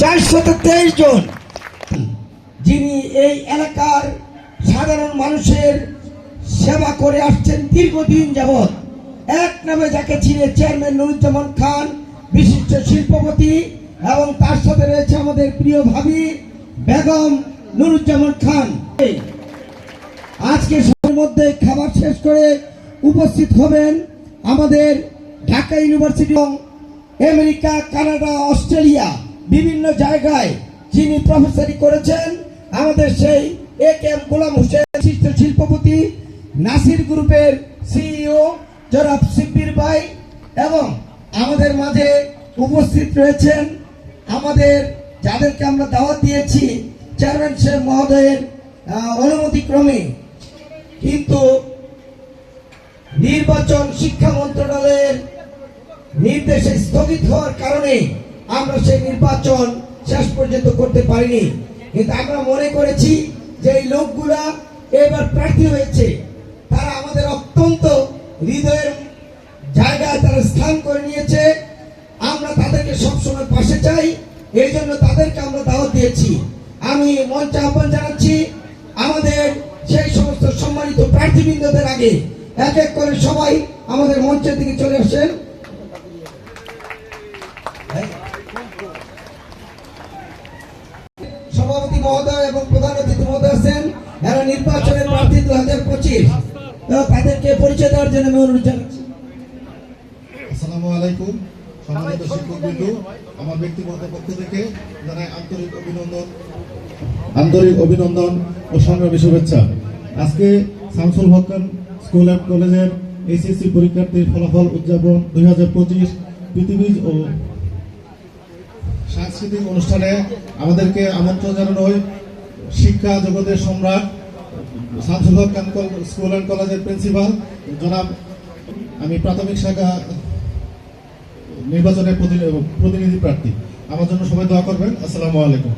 চারশত তেইশ জন। যিনি এই এলাকার সাধারণ মানুষের সেবা করে আসছেন দীর্ঘদিন যাবৎ। এক নামে যাকে চিনে চেয়ারম্যান নুরুজ্জামান খান, বিশিষ্ট শিল্পপতি, এবং তার সাথে রয়েছে আমাদের প্রিয় ভাবি বেগম নুরুজ্জামান খান। আজকে সবার মধ্যে খাবার শেষ করে উপস্থিত হবেন আমাদের ঢাকা ইউনিভার্সিটি এবং আমেরিকা, কানাডা, অস্ট্রেলিয়া। বিভিন্ন জায়গায় যিনি প্রফেসরি করেছেন, আমাদের সেই এ কে এম গোলাম হোসেন শিল্পপতি, নাসির গ্রুপের সিইও জনাব সিব্বির ভাই এবং আমাদের মাঝে উপস্থিত রয়েছেন আমাদের, যাদেরকে আমরা দাওয়াত দিয়েছি চেয়ারম্যান সাহেব মহোদয়ের অনুমতিক্রমে। কিন্তু নির্বাচন শিক্ষা মন্ত্রণালয়ের নির্দেশে স্থগিত হওয়ার কারণে আমরা সেই নির্বাচন শেষ পর্যন্ত করতে পারিনি। কিন্তু আমরা মনে করেছি যে এই লোকগুলা এবার প্রার্থী হয়েছে। তারা আমাদের অত্যন্ত হৃদয়ের জায়গায় তারা স্থান করে নিয়েছে। আমরা তাদেরকে সবসময় পাশে চাই এই জন্য তাদেরকে আমরা দাওয়াত দিয়েছি। আমি মঞ্চে আহ্বান জানাচ্ছি, আমাদের সেই সমস্ত সম্মানিত প্রার্থীবৃন্দদের আগে এক এক করে সবাই আমাদের মঞ্চের দিকে চলে আসেন। মহোদয় এরা নির্বাচনের প্রার্থী দু হাজার পঁচিশ। তাদেরকে পরিচয় দেওয়ার জন্য আমি অনুরোধ জানাচ্ছি। সম্মানিত শিক্ষকবৃন্দ, আমার ব্যক্তিগত পক্ষ থেকে জানাই আন্তরিক অভিনন্দন আন্তরিক অভিনন্দন ও শুভেচ্ছা। আজকে শামসুল হকান স্কুল অ্যান্ড কলেজের এইচএসসি পরীক্ষার্থীর ফলাফল উদযাপন দুই হাজার পঁচিশ ও সাংস্কৃতিক অনুষ্ঠানে আমাদেরকে আমন্ত্রণ জানানো হয়। শিক্ষা জগতের সম্রাট শামসুল হক স্কুল অ্যান্ড কলেজের প্রিন্সিপাল জনাব, আমি প্রাথমিক শাখা নির্বাচনের প্রতিনিধি প্রার্থী। আমার জন্য সবাই দোয়া করবেন। আসসালামু আলাইকুম।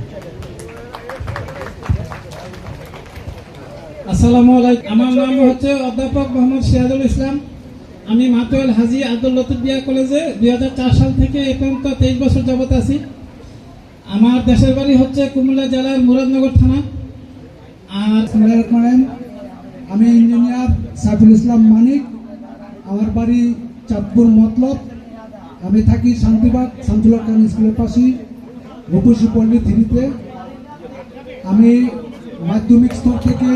আসসালামু আলাইকুম। আমার নাম হচ্ছে অধ্যাপক মোহাম্মদ সিরাজুল ইসলাম। আমি মাতোয়াল হাজি আব্দুল লতিফিয়া কলেজে দুই হাজার চার সাল থেকে এ পর্যন্ত তেইশ বছর যাবত আছি। আমার দেশের বাড়ি হচ্ছে কুমিল্লা জেলার মুরাদনগর থানা। আর রহিম। আমি ইঞ্জিনিয়ার সাইফুল ইসলাম মানিক আমার বাড়ি চাঁদপুর মতলব। আমি থাকি শান্তিবাগ শামসুল খান স্কুলের পাশে রূপসী পল্লী থ্রিতে আমি মাধ্যমিক স্তর থেকে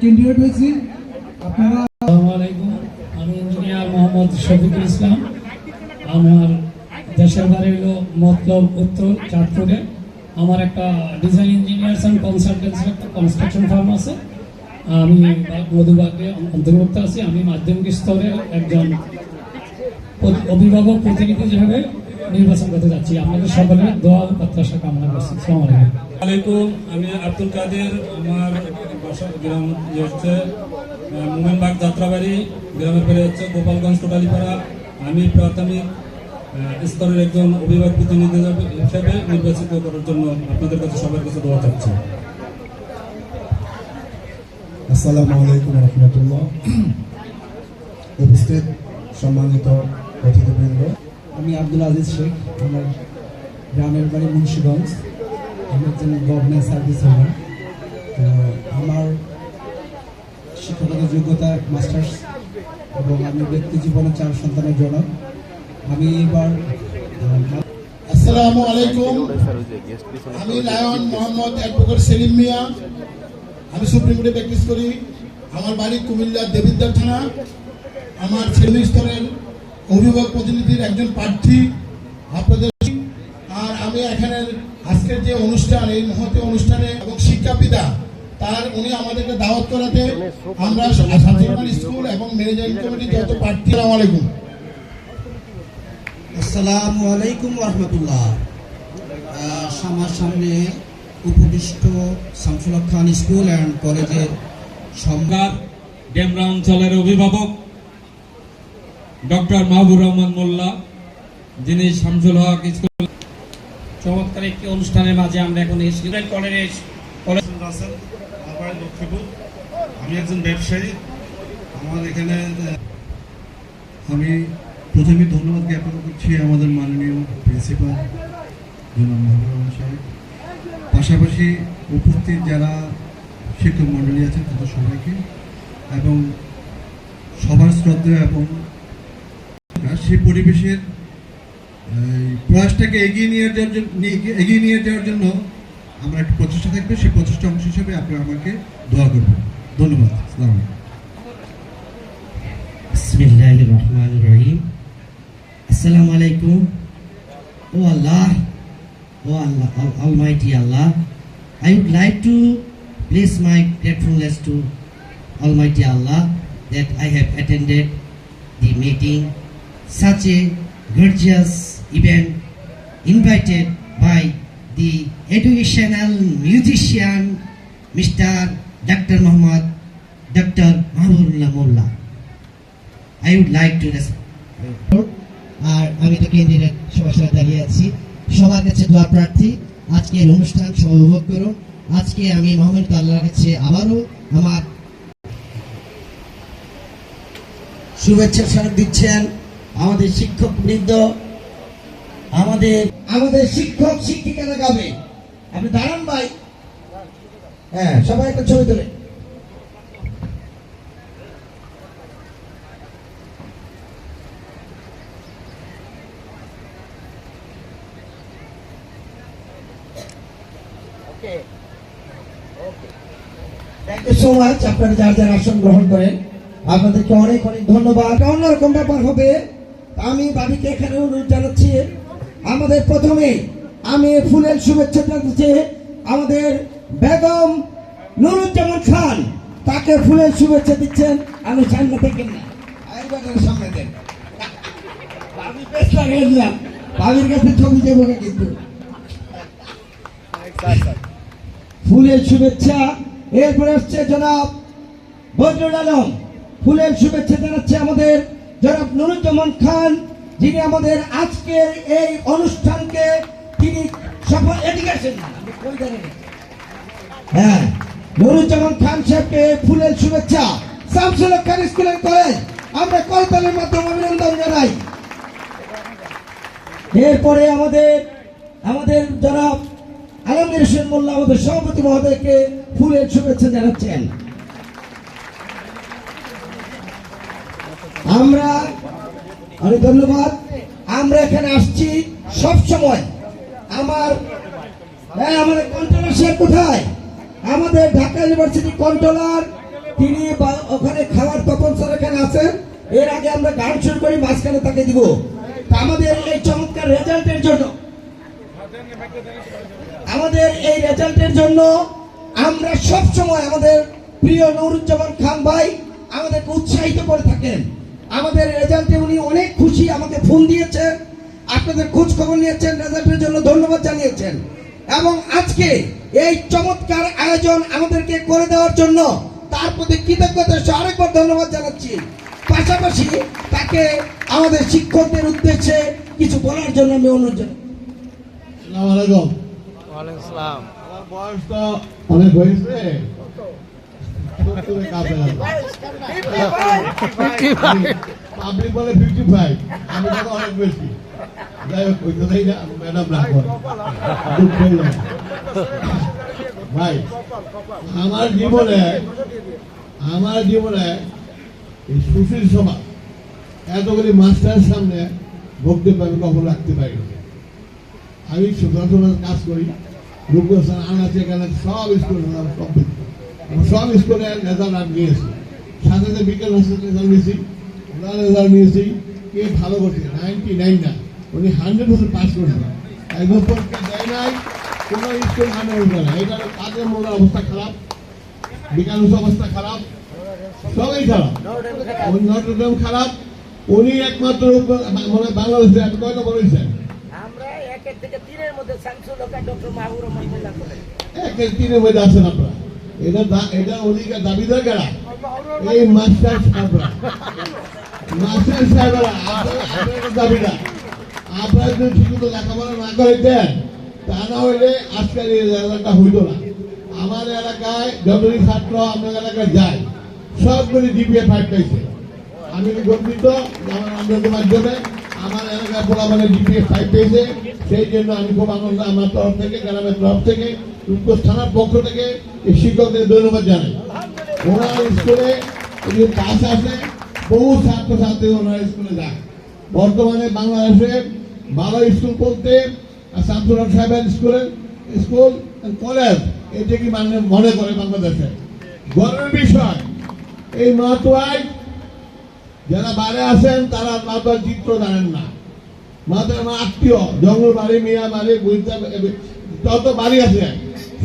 ক্যান্ডিডেট হয়েছি আপনারা আমি ইঞ্জিনিয়ার মোহাম্মদ শফিকুল ইসলাম। আমার দেশের বাড়ি হলো মতলব উত্তর চাঁদপুরে। আমার একটা ডিজাইন ইঞ্জিনিয়ার্স অ্যান্ড কনসালটেন্সি একটা কনস্ট্রাকশন ফার্ম আছে। আমি মধুবাগে অন্তর্ভুক্ত আছি। আমি মাধ্যমিক স্তরে একজন অভিভাবক, প্রতিনিধি যেভাবে নির্বাচন করতে যাচ্ছি। আপনাদের সকলের দোয়া প্রত্যাশা কামনা করছি। আলাইকুম। আমি আব্দুল কাদের। আমার বাসা গ্রাম ইয়ে হচ্ছে মোমেনবাগ যাত্রাবাড়ি। গ্রামের বাড়ি হচ্ছে গোপালগঞ্জ, কোটালীপাড়া। আমি প্রাথমিক স্তরের একজন অভিভাবক প্রতিনিধি হিসেবে নির্বাচিত করার জন্য আপনাদের কাছে সবার কাছে দোয়া চাচ্ছি আসসালামু আলাইকুম রহমতুল্লাহ। উপস্থিত সম্মানিত অতিথিবৃন্দ। আমি আব্দুল আজিজ শেখ আমার গ্রামের বাড়ি মুন্সিগঞ্জ। আমি একজন গভর্নমেন্ট সার্ভিস হোল্ডার তো আমার শিক্ষকতার যোগ্যতা মাস্টার্স এবং আমি ব্যক্তি জীবনে চার সন্তানের জনক। আমি এবার, আসসালামু আলাইকুম। আমি লায়ন মোহাম্মদ অ্যাডভোকেট সেলিম মিয়া। আমি সুপ্রিম কোর্টে প্র্যাকটিস করি। আমার বাড়ি কুমিল্লার দেবিদ্বার থানা। আমার ছেলে স্তরের অভিভাবক প্রতিনিধির একজন প্রার্থী আপনাদের আর আমি এখানে আজকের যে অনুষ্ঠান, এই মহতি অনুষ্ঠানে এবং শিক্ষাবিদা, তার উনি আমাদেরকে দাওয়াত করাতে আমরা স্কুল এবং ম্যানেজমেন্ট কমিটি যত প্রার্থী। আলাইকুম। আসসালামু আলাইকুম রহমতুল্লাহ আমার সামনে উপবিষ্ট শামসুল খান স্কুল অ্যান্ড কলেজের সম্রাট ডেমরা অঞ্চলের অভিভাবক ডক্টর মাহবুর রহমান মোল্লা যিনি শামসুল হক স্কুল চমৎকার একটি অনুষ্ঠানের মাঝে আমরা এখন এসেছি। কলেজ কলেজ আমি একজন ব্যবসায়ী। আমার এখানে আমি প্রথমে ধন্যবাদ জ্ঞাপন করছি আমাদের মাননীয় প্রিন্সিপাল জনাব মাহবুব সাহেব। পাশাপাশি উপস্থিত যারা শিক্ষক মণ্ডলী আছেন তাদের সবাইকে এবং সবার শ্রদ্ধা এবং সেই পরিবেশের প্রয়াসটাকে এগিয়ে নিয়ে যাওয়ার জন্য, নিয়ে- এগিয়ে নিয়ে যাওয়ার জন্য আমরা একটা প্রচেষ্টা থাকবে। সেই প্রচেষ্টা অংশ হিসেবে আপনারা আমাকে দোয়া করবেন। ধন্যবাদ। আসসালামু বিসমিল্লাহির রহমানির রহিম। আসসালামু আলাইকুম O Allah O Allah almighty Allah I would like to place my gratefulness to Almighty Allah that I have attended the meeting, such a gorgeous event invited by the educational musician Mr. Dr. Muhammad Dr. Mahbubullah Mullah. I would like to res- আর আমি তো কেন্দ্রের সবার সাথে দাঁড়িয়ে আছি। সবার কাছে দোয়া প্রার্থী আজকের অনুষ্ঠান সবাই উপভোগ করুন আজকে আমি মোহাম্মদ আল্লাহর কাছে আবারও আমার শুভেচ্ছা স্মারক দিচ্ছেন আমাদের শিক্ষক বৃন্দ আমাদের আমাদের শিক্ষক শিক্ষিকারা গাবে। আপনি দাঁড়ান ভাই। হ্যাঁ সবাই একটা ছবি তোলে। আপনারা যার যার আসন গ্রহণ করেন আপনাদেরকে অনেক অনেক ধন্যবাদ। অন্যরকম ব্যাপার হবে আমি বাবিকে এখানে অনুরোধ জানাচ্ছি আমাদের প্রথমে আমি ফুলের শুভেচ্ছা জানাচ্ছি আমাদের বেগম নুরুজ্জামান খান তাকে ফুলের শুভেচ্ছা দিচ্ছেন আমি সামনে থেকে না। আইবারের সামনে দেন। আমি বেশ বাবির কাছে ছবি দেবো কিন্তু? ফুলের শুভেচ্ছা এরপরে আসছে জনাব বজরুল আলম ফুলের শুভেচ্ছা জানাচ্ছে আমাদের জনাব নুরুজ্জামান খান, যিনি আমাদের আজকের এই অনুষ্ঠানকে তিনি সফল এডুকেশন হ্যাঁ নুরুজ্জামান খান সাহেবকে ফুলের শুভেচ্ছা। শামসুল খান স্কুলের কলেজ, আমরা করতালের মাধ্যমে অভিনন্দন জানাই। এরপরে আমাদের আমাদের জনাব আলমগীর হোসেন মোল্লা, আমাদের সভাপতি মহোদয়কে ফুলের শুভেচ্ছা জানাচ্ছেন। আমরা, অনেক ধন্যবাদ। আমরা এখানে আসছি সব সময়। আমার হ্যাঁ আমাদের কন্ট্রোলার সাহেব কোথায়? আমাদের ঢাকা ইউনিভার্সিটি কন্ট্রোলার তিনি ওখানে খাওয়ার তপন স্যার এখানে আছেন। এর আগে আমরা গান শুরু করি, মাঝখানে তাকে দিব। আমাদের এই চমৎকার রেজাল্টের জন্য, আমাদের এই রেজাল্টের জন্য আমরা সব সময় আমাদের প্রিয় নুরুজ্জামান খান ভাই আমাদেরকে উৎসাহিত করে থাকেন। আমাদের রেজাল্টে উনি অনেক খুশি আমাকে ফোন দিয়েছেন আপনাদের খোঁজ খবর নিয়েছেন রেজাল্টের জন্য ধন্যবাদ জানিয়েছেন। এবং আজকে এই চমৎকার আয়োজন আমাদেরকে করে দেওয়ার জন্য তার প্রতি কৃতজ্ঞতা সহ আরেকবার ধন্যবাদ জানাচ্ছি। পাশাপাশি তাকে আমাদের শিক্ষকদের উদ্দেশ্যে কিছু বলার জন্য আমি অনুরোধ জানাই। আসসালামু আলাইকুম। আমার বয়স তো অনেক হয়েছে। যাই হোক ম্যাডাম আমার জীবনে আমার জীবনে এই সুশীল সভা এতগুলি মাস্টারের সামনে বক্তব্য আমি কখন রাখতে পারি। আমি সুতরাং কাজ করি রূপগোস্থান আনাচে এখানে, সব স্কুলে কমপ্লিট সব স্কুলে রেজাল্ট আমি নিয়েছি সাথে সাথে বিকেল মাসের রেজাল্ট নিয়েছি ওনার রেজাল্ট নিয়েছি কে ভালো করছে? নাইনটি নাইন না। উনি হান্ড্রেড পার্সেন্ট পাস করেছেন। একদম পরীক্ষা দেয় নাই কোনো স্কুল হান্ড্রেড উঠবে না। এটা কাজের মোড়ের অবস্থা খারাপ বিকাল অবস্থা খারাপ সবাই খারাপ। নটরডেম খারাপ। উনি একমাত্র মানে বাংলাদেশে আপনি কয় নম্বর হয়েছেন? একের তিনের মধ্যে আছেন আপনারা। এটা এটা অধিকার দাবিদার কারা? এই মাস্টার সাহেবরা। মাস্টার সাহেবরা আপনারা- যদি ঠিক মতো লেখাপড়া না করে দেন, তা না হইলে আজকের এই রেজাল্টটা হইল না। আমার এলাকায় যতই ছাত্র আপনার এলাকায় যায়, সবগুলি ডিপিএ ফাইভ পাইছে আমি গর্বিত, আমার আপনাদের মাধ্যমে আমার এলাকার পোলা মানে জিপিএ ফাইভ পেয়েছে সেই জন্য আমি খুব আনন্দ, আমার তরফ থেকে, গ্রামের তরফ থেকে রূপগঞ্জ থানার পক্ষ থেকে শিক্ষকদের ধন্যবাদ জানাই। ওনার স্কুলে পাস আছে বহু ছাত্রছাত্রী ওনার স্কুলে যায়। বর্তমানে বাংলাদেশে ভালো স্কুল বলতে শামসুল হক সাহেবের স্কুলের স্কুল কলেজ, এটা কি মানে মনে করে বাংলাদেশে? গর্বের বিষয়, এই মাতুয়ায় যারা বাইরে আছেন, তারা মাতুয়ার চিত্র জানেন না। মাতুয়ার আত্মীয় জঙ্গল বাড়ি মিয়া বাড়ি বুঝতে যত বাড়ি আছে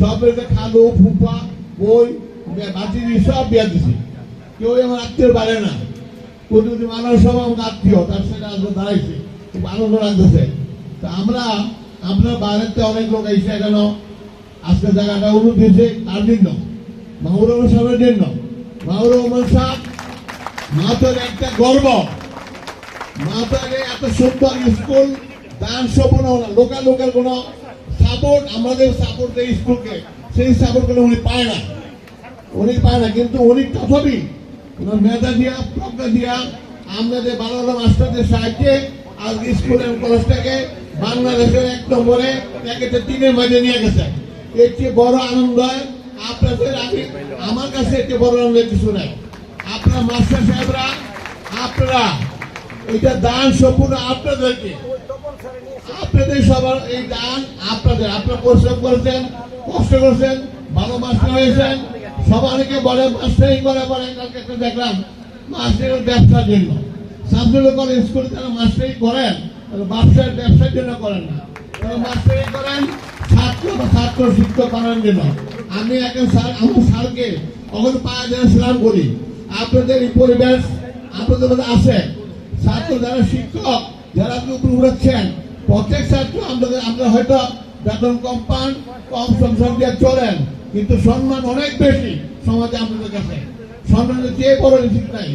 সব খালু ফুফা বই বাতি সব বিয়া দিছি। কেউ আমার আত্মীয় বাড়ে না। প্রতিটি মানুষ সব আমার আত্মীয়, তার সাথে আজকে দাঁড়াইছে। তা আমরা আপনার বাইরেতে অনেক লোক এসে কেন আজকে জায়গাটা উন্নতি হয়েছে, তার জন্য মাহুর সাহেবের জন্য মাহুর রহমান সাহেব মাতার একটা গর্ব। মাতার এত সুন্দর স্কুল, দান সম্পূর্ণ লোকাল লোকাল কোনো সাপোর্ট আমাদের সাপোর্ট দেয় স্কুলকে সেই সাপোর্টগুলো উনি পায় না? উনি পায় না, কিন্তু উনি তথাপি মেধা দিয়া, প্রজ্ঞা দিয়া আমাদের ভালো মাস্টারদের সাহায্যে, আজকে স্কুল এবং কলেজটাকে বাংলাদেশের এক নম্বরে প্যাকেটে তিনের মাঝে নিয়ে গেছে। এর চেয়ে বড় আনন্দ আপনাদের আমি আমার কাছে চেয়ে বড় আনন্দের কিছু নাই। আপনার মাস্টার সাহেবরা, আপনারা এটা দান সম্পূর্ণ আপনাদেরকে। আপনাদের সবার এই দান আপনাদের। আপনারা পরিশ্রম করেছেন, কষ্ট করেছেন ভালো মাস্টার হয়েছেন সবাইকে বলে মাস্টারিং করে বলে, কালকে একটা দেখলাম মাস্টারের ব্যবসার জন্য। সাবজুল করে স্কুলে যারা মাস্টারি করেন। ব্যবসার ব্যবসার জন্য করেন না। মাস্টারি করেন, ছাত্র বা ছাত্র শিক্ষক করার জন্য। আমি এখন স্যার, আমার স্যারকে কখন পায়ে যেন স্নান করি। আপনাদের পরিবেশ, আপনাদের মধ্যে আছে। ছাত্র যারা শিক্ষক, যারা আপনি উপরে উড়াচ্ছেন প্রত্যেক ছাত্র আমাদের আমরা হয়তো বেতন কম পান কম সংসার দিয়ে চলেন, কিন্তু সম্মান অনেক বেশি সমাজে আপনাদের কাছে। সম্মানের চেয়ে বড় কিছু নাই।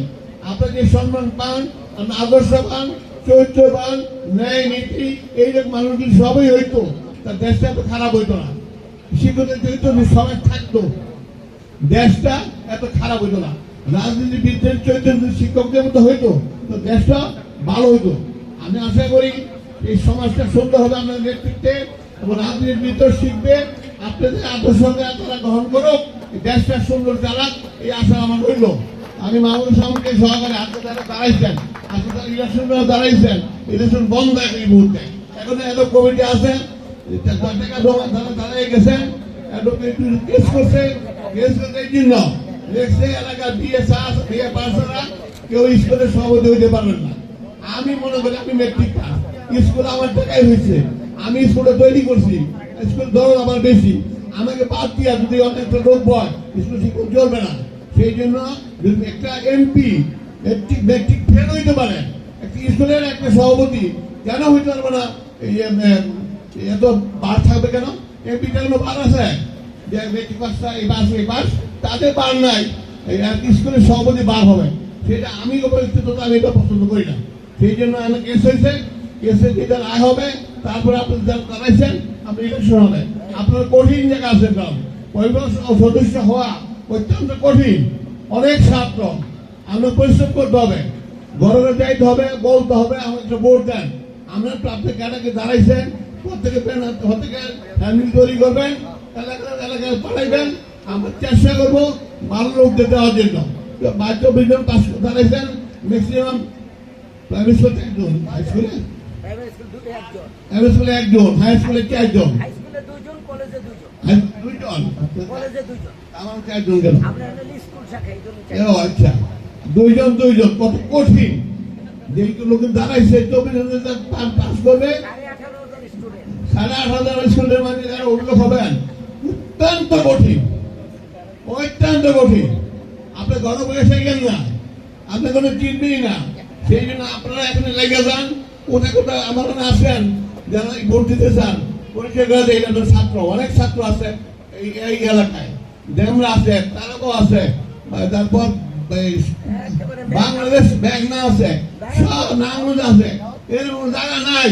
আপনারা যে সম্মান পান, আপনার আদর্শ পান চরিত্রবান ন্যায়, নীতি, এইরকম মানুষগুলি সবই হইতো, তার দেশটা এত খারাপ হইতো না। শিক্ষকের চরিত্র সবাই থাকতো, দেশটা এত খারাপ হইতো না। রাজনীতিবিদদের চরিত্র শিক্ষকদের মতো হইতো তো দেশটা ভালো হইতো আমি আশা করি এই সমাজটা সুন্দর হবে আপনাদের নেতৃত্বে এবং রাজনীতিবিদ শিখবে। আপনাদের আদর্শকে তারা গ্রহণ করুক দেশটা সুন্দর চালাক, এই আশা আমার রইল। আমি মামুন সামনকে সহকারে হাতে তারা দাঁড়াইছেন আজকে তারা ইলেকশন দাঁড়াইছেন। ইলেকশন বন্ধ এক এই মুহূর্তে। এখন এত কমিটি আছে। দাঁড়াই গেছেন। কেস করছে। কেস করতে এই জন্য এলাকার বিয়ে চাষ বিয়ে পাশরা কেউ স্কুলের সভাপতি হইতে পারবেন না। আমি মনে করি আমি মেট্রিক পাস স্কুল আমার টাকাই হয়েছে। আমি স্কুলে তৈরি করছি। স্কুল ধরন আমার বেশি। আমাকে বাদ দিয়া যদি অনেকটা লোক বয় স্কুল শিক্ষক চলবে না। সেই জন্য যদি একটা এমপি মেট্রিক মেট্রিক ফেল হইতে পারে, একটা স্কুলের একটা সভাপতি, কেন হইতে পারবে না? এই এত বার থাকবে কেন? এমপি কেন বার আছে। যে মেট্রিক পাসটা এই বাস এই বাস তাদের বার নাই। স্কুলের সভাপতি বার হবে। সেটা আমি উপস্থিত আমি এটা পছন্দ করি না। সেই জন্য আমার কেস হয়েছে, কেসে যেটা রায় হবে, তারপরে আপনি যারা দাঁড়াইছেন আপনি ইলেকশন হবে আপনার কঠিন জায়গা আছে গ্রাম। পরিবার সদস্য হওয়া অত্যন্ত কঠিন, অনেক ছাত্র আমরা পরিশ্রম করতে হবে। গরমে যাইতে হবে, বলতে হবে আমাদের ভোট দেন। আমরা প্রাপ্ত কাটাকে দাঁড়াইছেন প্রত্যেকে প্রত্যেকে ফ্যামিলি তৈরি করবেন এলাকায় এলাকায় পাঠাইবেন। আমরা চেষ্টা করব ভালো লোকদের দেওয়ার জন্য। পাস দাঁড়াইছেন ম্যাক্সিমাম প্রাইভেট স্কুলে একজন হাই স্কুলে প্রাইভেট স্কুলে একজন হাই স্কুলে চারজন দুইজন আমার চারজন কেন আচ্ছা। দুইজন দুইজন কত কঠিন। যেহেতু লোক দাঁড়াইছে চব্বিশ হাজার পাস করবে। সাড়ে আট হাজার স্কুলের মাঝে যারা অভিযোগ হবেন অত্যন্ত কঠিন। অত্যন্ত কঠিন। আপনি ঘর বসে গেল না। আপনি কোনো চিনবেই না। সেই জন্য আপনারা এখানে লেগে যান। কোথায় কোথায় আমার আসেন যারা ভোট দিতে চান পরীক্ষা করে দেয় এটা ছাত্র, অনেক ছাত্র আছে এই এই এলাকায়। ডেমরা আছে তারকও আছে তারপর বাংলাদেশ ব্যাংক না আছে, সব নামগঞ্জ আছে। এরকম জায়গা নাই।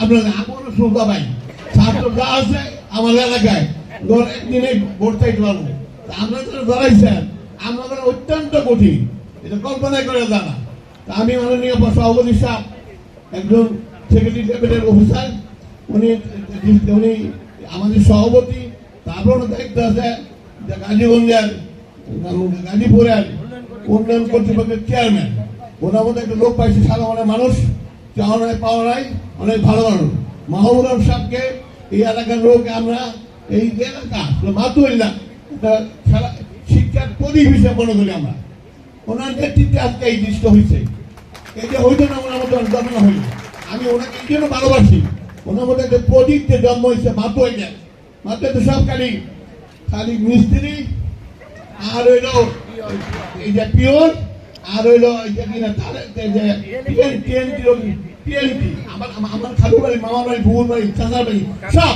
আপনার আমারও সুবিধা পাই। ছাত্র যা আছে আমার এলাকায় একদিনে ভোট চাইতে পারব। আমরা যারা ধরাইছেন। আমাদের অত্যন্ত কঠিন। এটা কল্পনা করে জানা আমি মাননীয় সভাপতি সাহেব, একজন সেক্রেটারি লেভেলের অফিসার, উনি উনি আমাদের সভাপতি, তারপর দায়িত্ব আছে যে গাজীগঞ্জের গাজীপুরের উন্নয়ন কর্তৃপক্ষের চেয়ারম্যান ওনার মধ্যে একটা লোক পাইছে অনেক মানুষ চাওয়া পাওয়া নাই অনেক ভালো মানুষ। মাহবুর সাহেবকে এই এলাকার লোক আমরা এই এলাকা সারা শিক্ষার প্রদীপ হিসেবে মনে করি আমরা। ওনার নেতৃত্বে আজকে এই দৃশ্য হয়েছে এই যে হইতো না ওনার মধ্যে জন্ম হইল। আমি ওনাকে এই জন্য ভালোবাসি। ওনার মধ্যে একটা প্রদীপ যে জন্ম হয়েছে মাতুই না মাতুই তো সব খালি খালি মিস্ত্রি আর হইল এই যে পিওর আর হইল যে যে টিএনটি আমার আমার- খালু বাড়ি মামার বাড়ি ভুবন বাড়ি চাচার বাড়ি সব।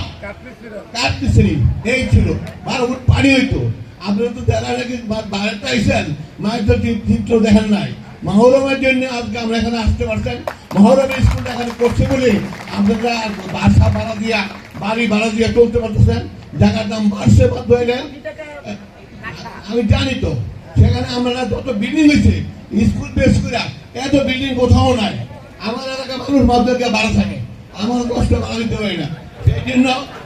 কাটতেছিনি এই ছিল। বারো ফুট পানি হইতো। আপনারা তো দেখা নাকি বারোটা আইসেন মায়ের তো চিত্র দেখেন নাই। মহরমের জন্য আজকে আমরা এখানে আসতে পারছেন। মহরমের স্কুল এখানে করছে বলে আপনারা বাসা ভাড়া দিয়া বাড়ি ভাড়া দিয়া চলতে পারতেছেন। জায়গার দাম বাড়ছে বাধ্য হইলেন আমি জানি তো সেখানে আমরা যত বিল্ডিং হয়েছে স্কুল বেস করে এত বিল্ডিং কোথাও নাই। আমার এলাকার মানুষ মাধ্যমকে বাড়া থাকে। আমার কষ্ট বাড়া দিতে পারি না। সেই জন্য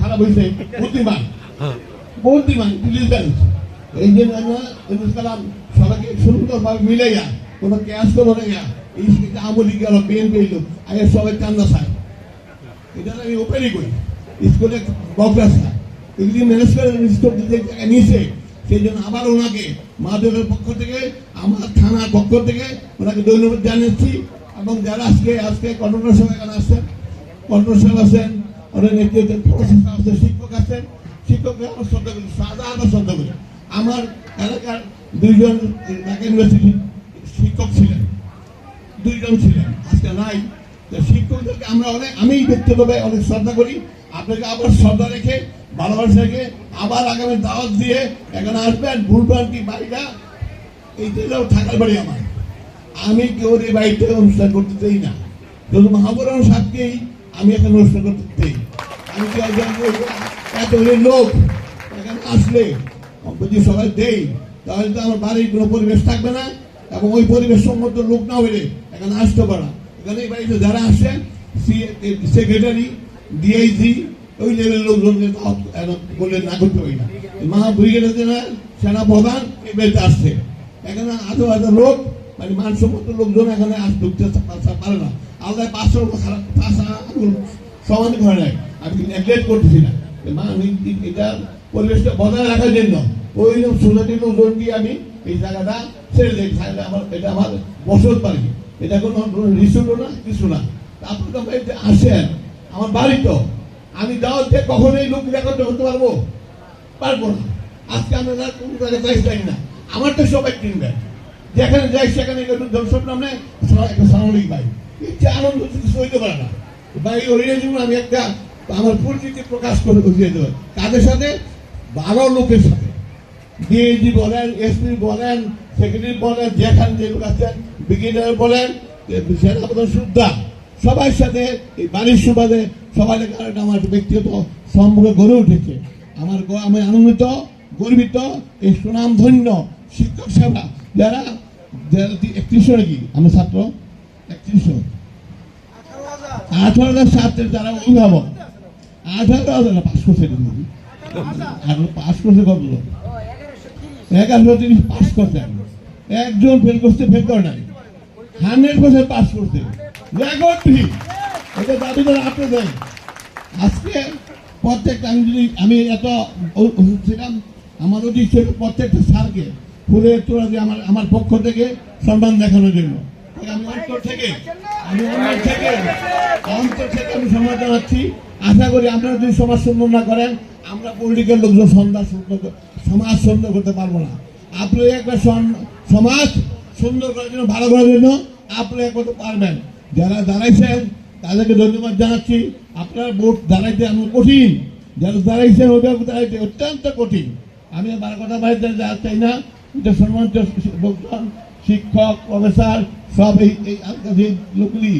খারাপ হয়েছে এই জন্য আমরা ইউনুস কালাম সবাইকে সুন্দরভাবে চায় এটা আমি ওপেনই করি স্কুলে বকরাসা এগুলি ম্যানেজ করে নিয়েছে সেই জন্য আবার ওনাকে মাদকের পক্ষ থেকে আমার থানার পক্ষ থেকে ওনাকে ধন্যবাদ জানিয়েছি এবং যারা আজকে আজকে কন্ট্রোল সবাই এখানে আসছেন কন্ট্রোল আছেন, অনেক নেতৃত্বে প্রশাসন আছে শিক্ষক আছেন। শিক্ষককে আমরা শ্রদ্ধা করি সাদা সাধারণ শ্রদ্ধা করি। আমার এলাকার দুইজন ঢাকা শিক্ষক ছিলেন, দুইজন ছিলেন, আজকে নাই। শিক্ষকদেরকে আমরা অনেক আমি ব্যক্তিগতভাবে অনেক শ্রদ্ধা করি। আপনাকে আবার শ্রদ্ধা রেখে, ভালোবাসা রেখে আবার আগামী দাওয়াত দিয়ে এখানে আসবেন ভুলবার কি বাড়িটা এই জেলাও থাকার বাড়ি আমার। আমি কেউ এই বাড়িতে অনুষ্ঠান করতে চাই না। শুধু মহাবরণ সাহেবকেই আমি এখানে অনুষ্ঠান করতে আমি একজন এত লোক এখানে আসলে যদি সবাই দেই, তাহলে তো আমার বাড়ির কোনো পরিবেশ থাকবে না এবং ওই পরিবেশ সম্মত লোক না হলে এখানে আসতে পারা এখানে এই বাড়িতে যারা আসেন সেক্রেটারি, ডিআইজি, ওই লেভেলের এখন বললে না করতে পারি না। মহা ব্রিগেডের জেনারেল সেনা প্রধান এই বাড়িতে আসছে। এখানে আধো আধো লোক মানে মানসম্মত লোকজন এখানে আস ঢুকতে পারে না। আলাদা পাঁচশো খারাপ আঙুল সমান করে নেয় আমি নেগলেক্ট করতেছি না। আমি এটা পরিবেশটা বজায় রাখার জন্য? ওই সোসাইটির লোকজন দিয়ে আমি এই জায়গাটা ছেড়ে দিই তাহলে আমার এটা আমার বসত বাড়ি। এটা কোনো রিসোর্টও না, কিছু না। আপনি তো বাড়িতে আসেন, আমার বাড়ি তো। আমি দাওয়াত দিয়ে কখনোই লোক রেকর্ড করতে পারব? পারব না। আজকে আমরা না কোনো জায়গায় চাইছি চাই না। আমার তো সবাই কিনবেন যেখানে যাই সেখানে দর্শক নামে একটা সামরিক ভাই সইতে পারে না। আমি একটা আমার প্রকাশ করে কাদের সাথে লোকের সাথে। বলেন বলেন বলেন যে লোক বলেন সবার সাথে এই বাড়ির সুবাদে সবাই কারণে আমার ব্যক্তিগত সম্পর্ক গড়ে উঠেছে। আমার আমি আনন্দিত, গর্বিত, এই সুনাম ধন্য শিক্ষক সেবা যারা যারা একত্রিশশো নাকি? আমার ছাত্র। আঠারো হাজার অভিভাবক হাজার পাস করছে করছে একজন ফেল ফেল করে নাই। হান্ড্রেড পার্সেন্ট পাস রেকর্ড এটা দাবি করে আপনি দেন। আজকে প্রত্যেকটা, আমি যদি, আমি এত ছিলাম, আমার ছিল প্রত্যেকটা স্যারকে ফুলের তোলা আমার আমার পক্ষ থেকে সম্মান দেখানোর জন্য। আমি থেকে আমি থেকে অন্তর থেকে আমি সম্মান জানাচ্ছি আশা করি আপনারা যদি সমাজ সুন্দর না করেন, আমরা লোকজন সন্ধ্যা সমাজ করতে পারব না। আপনি সমাজ সুন্দর করার জন্য ভালো জন্য আপনারা কত পারবেন। যারা তাদেরকে ধন্যবাদ জানাচ্ছি। আপনার ভোট দাঁড়াইতে এমন কঠিন। যারা দাঁড়াইছেন ওদের দাঁড়াইতে অত্যন্ত কঠিন। আমি আমার কথা বাইরে যা চাই না সম্মানিত লোকজন শিক্ষক প্রফেসর সব এই এই লোকগুলি